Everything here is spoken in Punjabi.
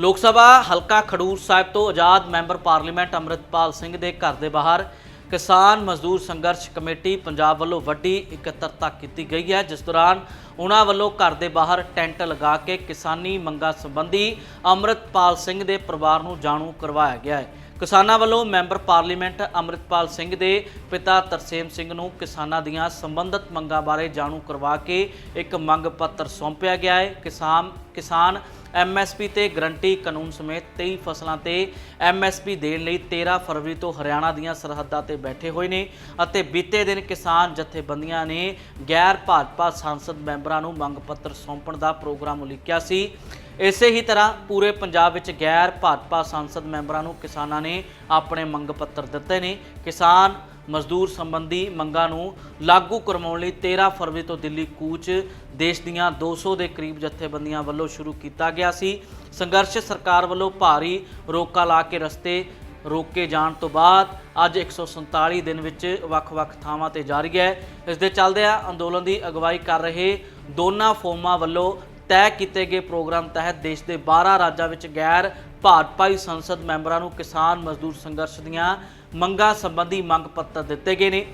ਲੋਕ ਸਭਾ ਹਲਕਾ ਖਡੂਰ ਸਾਹਿਬ ਤੋਂ ਆਜ਼ਾਦ ਮੈਂਬਰ ਪਾਰਲੀਮੈਂਟ ਅੰਮ੍ਰਿਤਪਾਲ ਸਿੰਘ ਦੇ ਘਰ ਦੇ ਬਾਹਰ ਕਿਸਾਨ ਮਜ਼ਦੂਰ ਸੰਘਰਸ਼ ਕਮੇਟੀ ਪੰਜਾਬ ਵੱਲੋਂ ਵੱਡੀ ਇਕੱਤਰਤਾ ਕੀਤੀ ਗਈ ਹੈ, ਜਿਸ ਦੌਰਾਨ ਉਹਨਾਂ ਵੱਲੋਂ ਘਰ ਦੇ ਬਾਹਰ ਟੈਂਟ ਲਗਾ ਕੇ ਕਿਸਾਨੀ ਮੰਗਾਂ ਸੰਬੰਧੀ ਅੰਮ੍ਰਿਤਪਾਲ ਸਿੰਘ ਦੇ ਪਰਿਵਾਰ ਨੂੰ ਜਾਣੂ ਕਰਵਾਇਆ ਗਿਆ ਹੈ। ਕਿਸਾਨਾਂ ਵੱਲੋਂ ਮੈਂਬਰ ਪਾਰਲੀਮੈਂਟ ਅੰਮ੍ਰਿਤਪਾਲ ਸਿੰਘ ਦੇ ਪਿਤਾ ਤਰਸੇਮ ਸਿੰਘ ਨੂੰ ਕਿਸਾਨਾਂ ਦੀਆਂ ਸੰਬੰਧਿਤ ਮੰਗਾਂ ਬਾਰੇ ਜਾਣੂ ਕਰਵਾ ਕੇ ਇੱਕ ਮੰਗ ਪੱਤਰ ਸੌਂਪਿਆ ਗਿਆ ਹੈ। ਕਿਸਾਨ ਕਿਸਾਨ ਐਮਐਸਪੀ ਤੇ ਗਰੰਟੀ ਕਾਨੂੰਨ ਸਮੇਤ 23 ਫਸਲਾਂ ਤੇ ਐਮਐਸਪੀ ਦੇਣ ਲਈ 13 ਫਰਵਰੀ ਤੋਂ ਹਰਿਆਣਾ ਦੀਆਂ ਸਰਹੱਦਾਂ ਤੇ ਬੈਠੇ ਹੋਏ ਨੇ ਅਤੇ ਬੀਤੇ ਦਿਨ ਕਿਸਾਨ ਜਥੇਬੰਦੀਆਂ ਨੇ ਗੈਰ ਭਾਜਪਾ ਸੰਸਦ ਮੈਂਬਰਾਂ ਨੂੰ ਮੰਗ ਪੱਤਰ ਸੌਂਪਣ ਦਾ ਪ੍ਰੋਗਰਾਮ ਉਲੀਕਿਆ ਸੀ। ਇਸੇ ਹੀ ਤਰ੍ਹਾਂ ਪੂਰੇ ਪੰਜਾਬ ਵਿੱਚ ਗੈਰ ਭਾਜਪਾ ਸੰਸਦ ਮੈਂਬਰਾਂ ਨੂੰ ਕਿਸਾਨਾਂ ਨੇ ਆਪਣੇ ਮੰਗ ਪੱਤਰ ਦਿੱਤੇ ਨੇ। ਕਿਸਾਨ ਮਜ਼ਦੂਰ ਸੰਬੰਧੀ ਮੰਗਾਂ ਨੂੰ ਲਾਗੂ ਕਰਵਾਉਣ ਲਈ 13 ਫਰਵਰੀ ਤੋਂ ਦਿੱਲੀ ਕੂਚ ਦੇਸ਼ ਦੀਆਂ 200 ਦੇ ਕਰੀਬ ਜਥੇਬੰਦੀਆਂ ਵੱਲੋਂ ਸ਼ੁਰੂ ਕੀਤਾ ਗਿਆ ਸੀ। ਸੰਘਰਸ਼ ਸਰਕਾਰ ਵੱਲੋਂ ਭਾਰੀ ਰੋਕਾ ਲਾ ਕੇ ਰਸਤੇ ਰੋਕੇ ਜਾਣ ਤੋਂ ਬਾਅਦ ਅੱਜ 147 ਦਿਨ ਵਿੱਚ ਵੱਖ-ਵੱਖ ਥਾਵਾਂ ਤੇ ਜਾਰੀ ਹੈ। ਇਸ ਦੇ ਚੱਲਦਿਆਂ ਅੰਦੋਲਨ ਦੀ ਅਗਵਾਈ ਕਰ ਰਹੇ ਦੋਨਾਂ ਫੋਮਾਂ ਵੱਲੋਂ ਤੈਅ ਕੀਤੇ ਗਏ ਪ੍ਰੋਗਰਾਮ ਤਹਿਤ ਦੇਸ਼ ਦੇ 12 ਰਾਜਾਂ ਵਿੱਚ ਗੈਰ ਭਾਜਪਾਈ ਸੰਸਦ ਮੈਂਬਰਾਂ ਨੂੰ ਕਿਸਾਨ ਮਜ਼ਦੂਰ ਸੰਘਰਸ਼ ਦੀਆਂ ਮੰਗਾਂ ਸੰਬੰਧੀ ਮੰਗ ਪੱਤਰ ਦਿੱਤੇ ਗਏ ਨੇ।